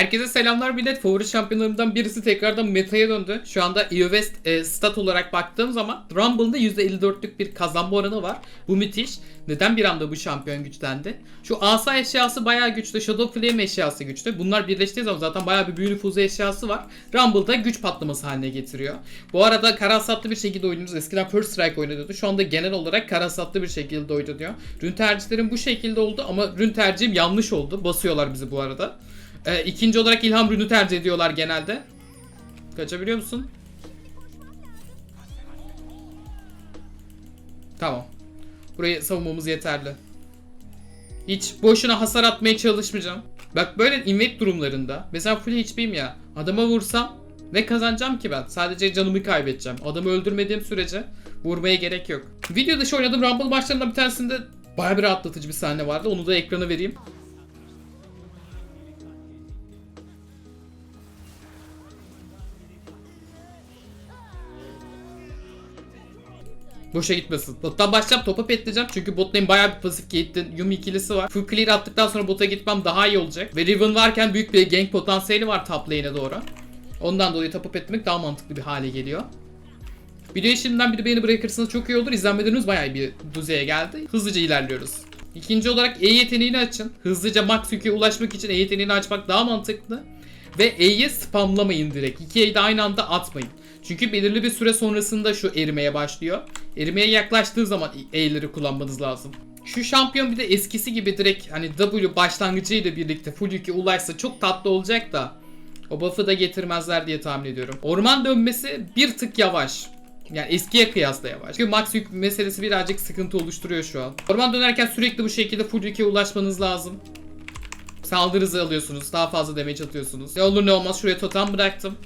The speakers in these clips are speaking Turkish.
Herkese selamlar millet. Favori şampiyonlarımdan birisi tekrardan meta'ya döndü. Şu anda EO West e, stat olarak baktığım zaman Rumble'da %54'lük bir kazanma oranı var. Bu müthiş. Neden bir anda bu şampiyon güçlendi? Şu asa eşyası bayağı güçlü. Shadow Flame eşyası güçlü. Bunlar birleştiği zaman zaten bayağı bir büyü nüfuzu eşyası var. Rumble'da güç patlaması haline getiriyor. Bu arada karasatlı bir şekilde oynuyoruz. Eskiden First Strike oynanıyordu. Şu anda genel olarak karasatlı bir şekilde oynanıyor. Rün tercihlerim bu şekilde oldu ama rün tercihim yanlış oldu. Basıyorlar bizi bu arada. Ee, ikinci olarak ilham rünü tercih ediyorlar genelde. Kaçabiliyor musun? Tamam. Burayı savunmamız yeterli. Hiç boşuna hasar atmaya çalışmayacağım. Bak böyle invade durumlarında mesela full HP'yim ya. Adama vursam ne kazanacağım ki ben? Sadece canımı kaybedeceğim. Adamı öldürmediğim sürece vurmaya gerek yok. Video dışı oynadığım Rumble maçlarından bir tanesinde bayağı bir rahatlatıcı bir sahne vardı. Onu da ekrana vereyim. Boşa gitmesin. Bottan başlayacağım topa petleyeceğim çünkü bot lane bayağı bir pasif gate'in Yumi ikilisi var. Full clear attıktan sonra bota gitmem daha iyi olacak. Ve Riven varken büyük bir gank potansiyeli var top lane'e doğru. Ondan dolayı topa petlemek daha mantıklı bir hale geliyor. Videoyu şimdiden bir beğeni bırakırsanız çok iyi olur. İzlenmelerimiz bayağı bir düzeye geldi. Hızlıca ilerliyoruz. İkinci olarak E yeteneğini açın. Hızlıca max yük'e ulaşmak için E yeteneğini açmak daha mantıklı. Ve E'ye spamlamayın direkt. İki E'yi de aynı anda atmayın. Çünkü belirli bir süre sonrasında şu erimeye başlıyor. Erimeye yaklaştığı zaman E'leri kullanmanız lazım. Şu şampiyon bir de eskisi gibi direkt hani W başlangıcıyla birlikte full yük'e ulaşsa çok tatlı olacak da o buff'ı da getirmezler diye tahmin ediyorum. Orman dönmesi bir tık yavaş. Yani eskiye kıyasla yavaş. Çünkü max yük meselesi birazcık sıkıntı oluşturuyor şu an. Orman dönerken sürekli bu şekilde full yük'e ulaşmanız lazım. Saldırı alıyorsunuz. Daha fazla damage atıyorsunuz. Ne olur ne olmaz şuraya totem bıraktım.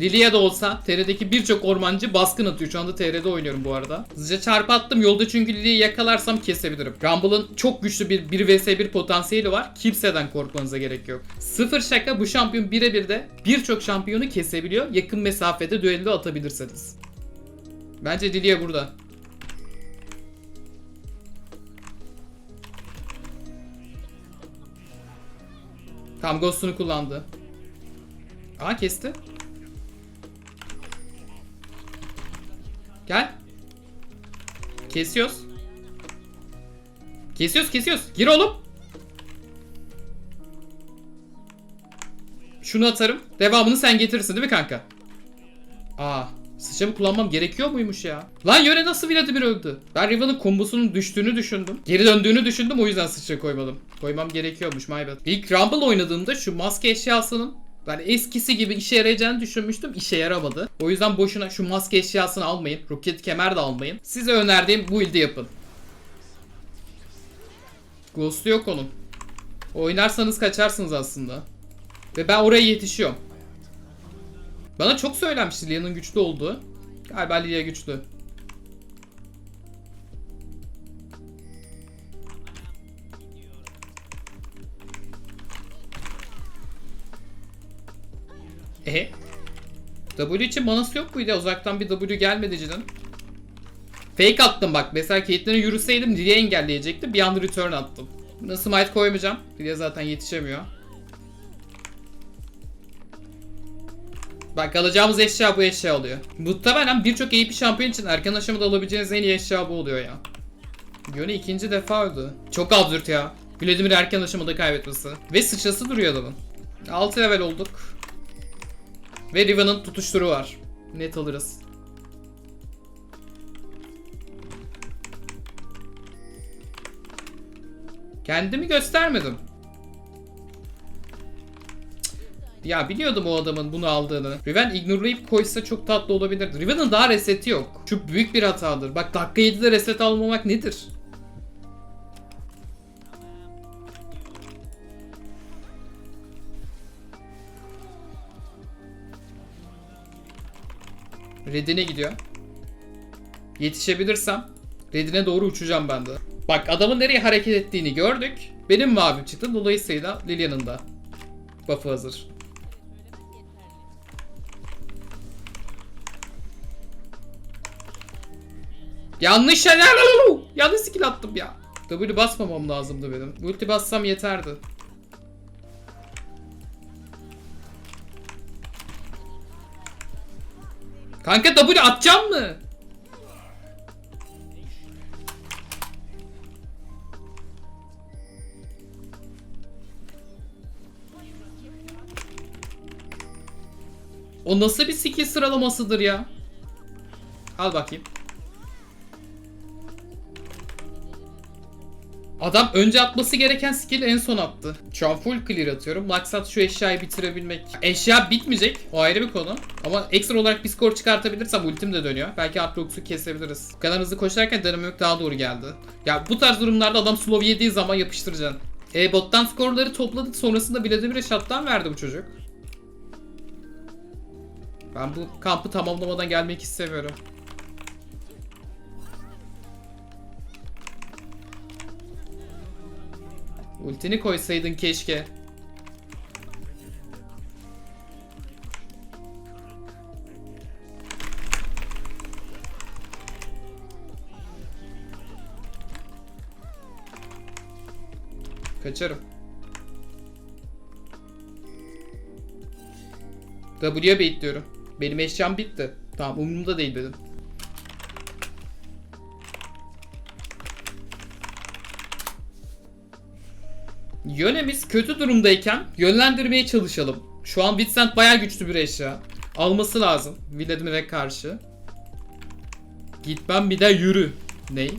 Lilia da olsa TR'deki birçok ormancı baskın atıyor. Şu anda TR'de oynuyorum bu arada. Hızlıca çarpı attım. Yolda çünkü Lilia'yı yakalarsam kesebilirim. Rumble'ın çok güçlü bir 1 vs 1 potansiyeli var. Kimseden korkmanıza gerek yok. Sıfır şaka bu şampiyon birebir de birçok şampiyonu kesebiliyor. Yakın mesafede düello atabilirseniz. Bence Lilia burada. Tam Ghost'unu kullandı. Aa kesti. Gel. Kesiyoruz. Kesiyoruz kesiyoruz. Gir oğlum. Şunu atarım. Devamını sen getirirsin değil mi kanka? Aa. Sıçramı kullanmam gerekiyor muymuş ya? Lan yöne nasıl Vladimir öldü? Ben Riven'ın kombosunun düştüğünü düşündüm. Geri döndüğünü düşündüm o yüzden sıçra koymadım. Koymam gerekiyormuş my bad. İlk Rumble oynadığımda şu maske eşyasının yani eskisi gibi işe yarayacağını düşünmüştüm. işe yaramadı. O yüzden boşuna şu maske eşyasını almayın. Roket kemer de almayın. Size önerdiğim bu build'i yapın. Ghost'u yok onun. Oynarsanız kaçarsınız aslında. Ve ben oraya yetişiyorum. Bana çok söylenmişti Lia'nın güçlü olduğu. Galiba Lia güçlü. Ehe. W için manası yok muydu? ya? Uzaktan bir W gelmedi cidden. Fake attım bak. Mesela Caitlyn'e yürüseydim Lilia engelleyecekti. Bir anda return attım. Buna smite koymayacağım. Lilia zaten yetişemiyor. Bak alacağımız eşya bu eşya oluyor. Muhtemelen birçok AP şampiyon için erken aşamada alabileceğiniz en iyi eşya bu oluyor ya. Yöne ikinci defa öldü. Çok absürt ya. Vladimir erken aşamada kaybetmesi. Ve sıçrası duruyor adamın. 6 level olduk. Ve Riven'ın tutuşturu var. Net alırız. Kendimi göstermedim. Ya biliyordum o adamın bunu aldığını. Riven ignorelayıp koysa çok tatlı olabilirdi. Riven'ın daha reseti yok. Şu büyük bir hatadır. Bak dakika 7'de reset almamak nedir? Redine gidiyor. Yetişebilirsem Redine doğru uçacağım ben de. Bak adamın nereye hareket ettiğini gördük. Benim mavim çıktı. Dolayısıyla Lilian'ın da buff'ı hazır. Yanlış şeyler Yanlış skill attım ya. W basmamam lazımdı benim. Ulti bassam yeterdi. Kanka W atacağım mı? O nasıl bir skill sıralamasıdır ya? Al bakayım. Adam önce atması gereken skill en son attı. Şu an full clear atıyorum. Maksat şu eşyayı bitirebilmek. Eşya bitmeyecek. O ayrı bir konu. Ama ekstra olarak bir skor çıkartabilirsem ultim de dönüyor. Belki Aatrox'u kesebiliriz. Bu kadar hızlı koşarken denememek daha doğru geldi. Ya bu tarz durumlarda adam slow yediği zaman yapıştıracaksın. E bottan skorları topladık. Sonrasında Vladimir'e shutdown verdi bu çocuk. Ben bu kampı tamamlamadan gelmek istemiyorum. Ultini koysaydın keşke. Kaçarım. W'ye baitliyorum. Benim eşyam bitti. Tamam umurumda değil dedim. Yönemiz kötü durumdayken yönlendirmeye çalışalım. Şu an Vincent bayağı güçlü bir eşya. Alması lazım Vladimir'e karşı. Gitmem bir de yürü. Ney?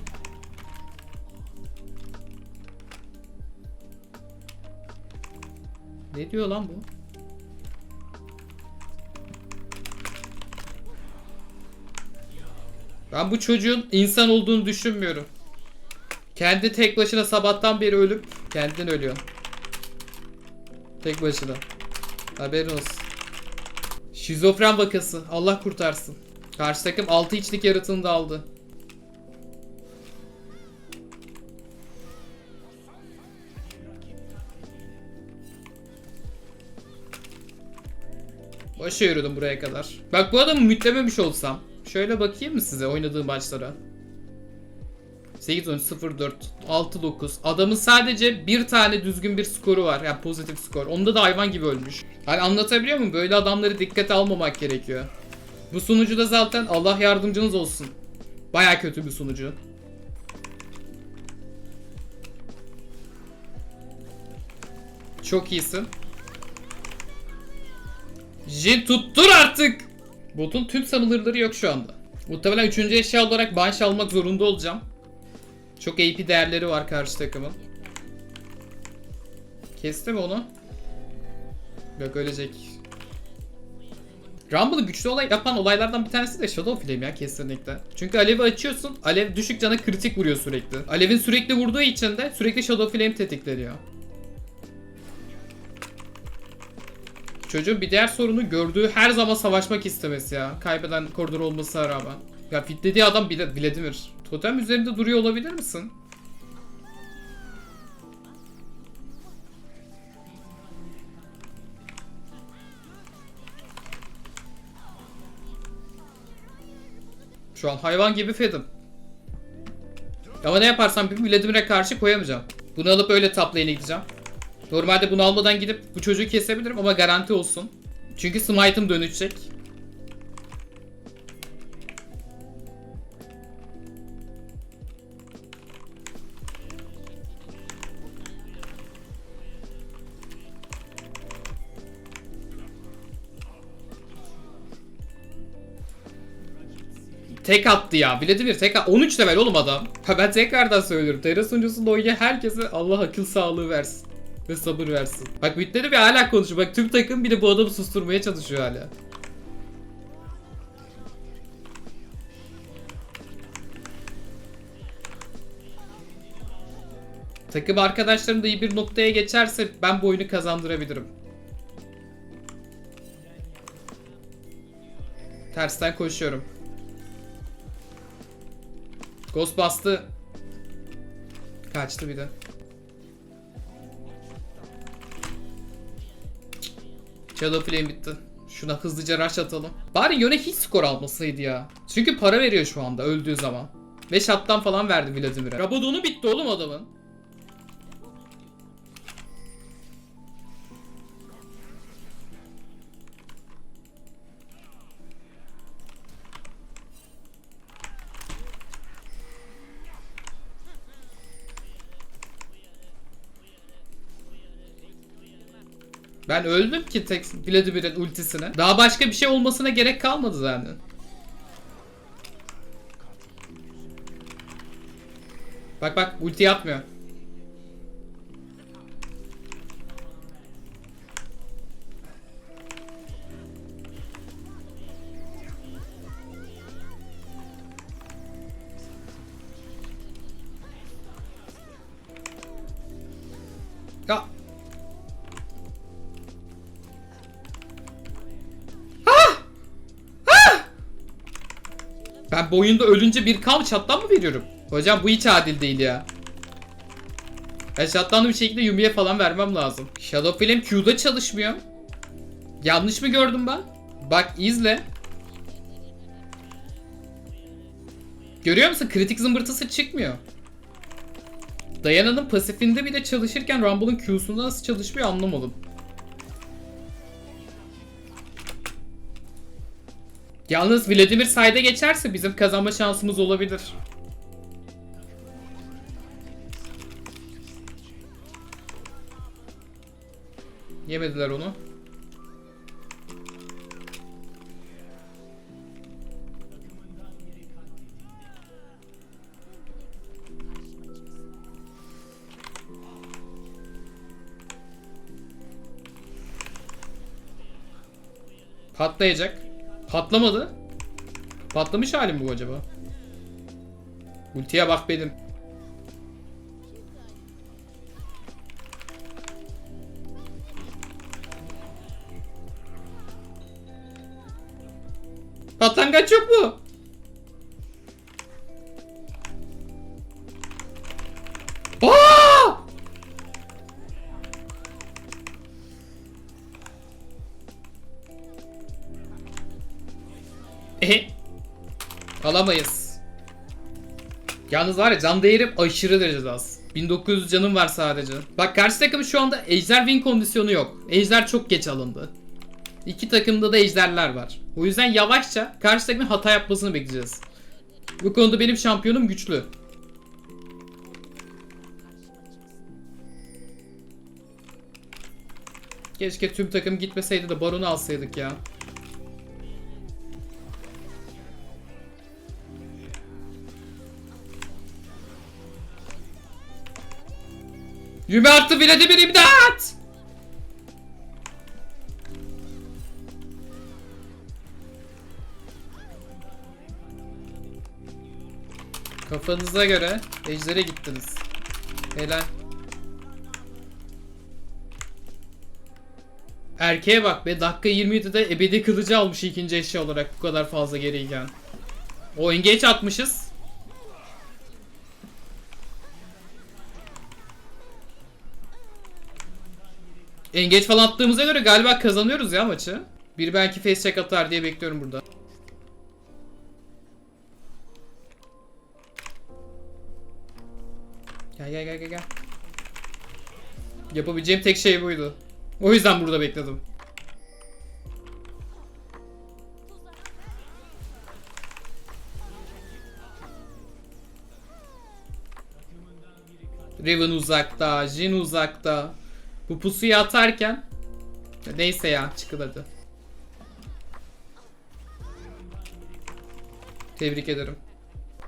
Ne diyor lan bu? Ben bu çocuğun insan olduğunu düşünmüyorum. Kendi tek başına sabahtan beri ölüp kendin ölüyor. Tek başına. Haberin olsun. Şizofren vakası. Allah kurtarsın. Karşı takım 6 içlik yaratığını da aldı. Boşa yürüdüm buraya kadar. Bak bu adamı mütlememiş olsam. Şöyle bakayım mı size oynadığım maçlara? 8 13 0 4 6 9. Adamın sadece bir tane düzgün bir skoru var. Yani pozitif skor. Onda da hayvan gibi ölmüş. Hani anlatabiliyor muyum? Böyle adamları dikkate almamak gerekiyor. Bu sunucu da zaten Allah yardımcınız olsun. Baya kötü bir sunucu. Çok iyisin. Jin tuttur artık. Botun tüm sanılırları yok şu anda. Muhtemelen üçüncü eşya olarak Banshee almak zorunda olacağım. Çok AP değerleri var karşı takımın. Kesti mi onu? Yok ölecek. Rumble'ı güçlü olay yapan olaylardan bir tanesi de Shadow Flame ya kesinlikle. Çünkü alevi açıyorsun, alev düşük cana kritik vuruyor sürekli. Alevin sürekli vurduğu için de sürekli Shadow Flame tetikleniyor. Çocuğun bir diğer sorunu gördüğü her zaman savaşmak istemesi ya. Kaybeden koridor olmasına rağmen. Ya fitlediği adam bile Vladimir. Totem üzerinde duruyor olabilir misin? Şu an hayvan gibi fedim. Ama ne yaparsam bir Vladimir'e karşı koyamayacağım. Bunu alıp öyle top gideceğim. Normalde bunu almadan gidip bu çocuğu kesebilirim ama garanti olsun. Çünkü smite'ım dönecek. Tek attı ya. Vladimir tek at. 13 level oğlum adam. Ha ben tekrardan söylüyorum. Terra sunucusunda oynayan herkese Allah akıl sağlığı versin. Ve sabır versin. Bak bitleri bir hala konuşuyor. Bak tüm takım bile bu adamı susturmaya çalışıyor hala. Takım arkadaşlarım da iyi bir noktaya geçerse ben bu oyunu kazandırabilirim. Tersten koşuyorum. Ghost bastı. Kaçtı bir de. Shadow Flame bitti. Şuna hızlıca rush atalım. Bari yöne hiç skor almasaydı ya. Çünkü para veriyor şu anda öldüğü zaman. Ve shot'tan falan verdi Vladimir'e. Rabadon'u bitti oğlum adamın. Ben öldüm ki tek Vladimir'in ultisine. Daha başka bir şey olmasına gerek kalmadı zaten. Bak bak ulti atmıyor. Ben bu ölünce bir kalp çattan mı veriyorum? Hocam bu hiç adil değil ya. Ben şattanlı bir şekilde Yumi'ye falan vermem lazım. Shadow Flame Q'da çalışmıyor. Yanlış mı gördüm ben? Bak izle. Görüyor musun? Kritik zımbırtısı çıkmıyor. Dayana'nın pasifinde bile çalışırken Rumble'ın Q'sunda nasıl çalışmıyor anlamadım. Yalnız Vladimir side'e geçerse bizim kazanma şansımız olabilir. Yemediler onu. Patlayacak. Patlamadı. Patlamış halim bu acaba? Ultiye bak benim. Patlangaç yok mu? Alamayız. Yalnız var ya can değerim aşırı derecede az. 1900 canım var sadece. Bak karşı takım şu anda ejder win kondisyonu yok. Ejder çok geç alındı. İki takımda da ejderler var. O yüzden yavaşça karşı takımın hata yapmasını bekleyeceğiz. Bu konuda benim şampiyonum güçlü. Keşke tüm takım gitmeseydi de baronu alsaydık ya. Yüme attı bir imdat! Kafanıza göre ejdere gittiniz. Helal. Erkeğe bak be dakika 27'de ebedi kılıcı almış ikinci eşya olarak bu kadar fazla geriyken. O engage atmışız. Engage falan attığımıza göre galiba kazanıyoruz ya maçı. Bir belki face check atar diye bekliyorum burada. Gel gel gel gel gel. Yapabileceğim tek şey buydu. O yüzden burada bekledim. Riven uzakta, Jin uzakta. Bu pusuyu atarken neyse ya çıkın hadi. Tebrik ederim.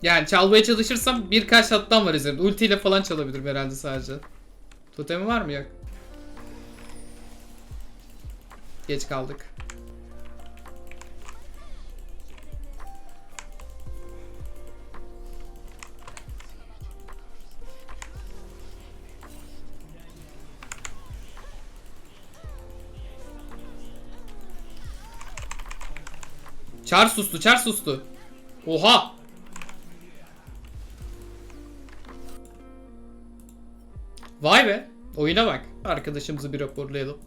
Yani çalmaya çalışırsam birkaç hattan var üzerinde. Ultiyle falan çalabilirim herhalde sadece. Totemi var mı? Yok. Geç kaldık. Çar sustu, çar sustu. Oha! Vay be. Oyuna bak. Arkadaşımızı bir raporlayalım.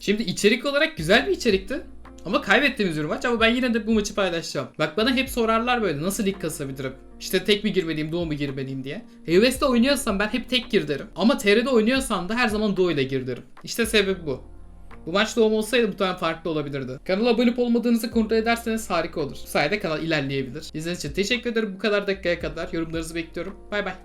Şimdi içerik olarak güzel bir içerikti. Ama kaybettiğimiz bir maç ama ben yine de bu maçı paylaşacağım. Bak bana hep sorarlar böyle nasıl lig kasabilirim? İşte tek mi girmeliyim, doğu mu girmeliyim diye. HUS'de oynuyorsam ben hep tek gir derim. Ama TR'de oynuyorsam da her zaman doğu ile gir derim. İşte sebebi bu. Bu maç doğum olsaydı muhtemelen farklı olabilirdi. Kanala abone olmadığınızı kontrol ederseniz harika olur. Bu sayede kanal ilerleyebilir. İzlediğiniz için teşekkür ederim bu kadar dakikaya kadar. Yorumlarınızı bekliyorum. Bay bay.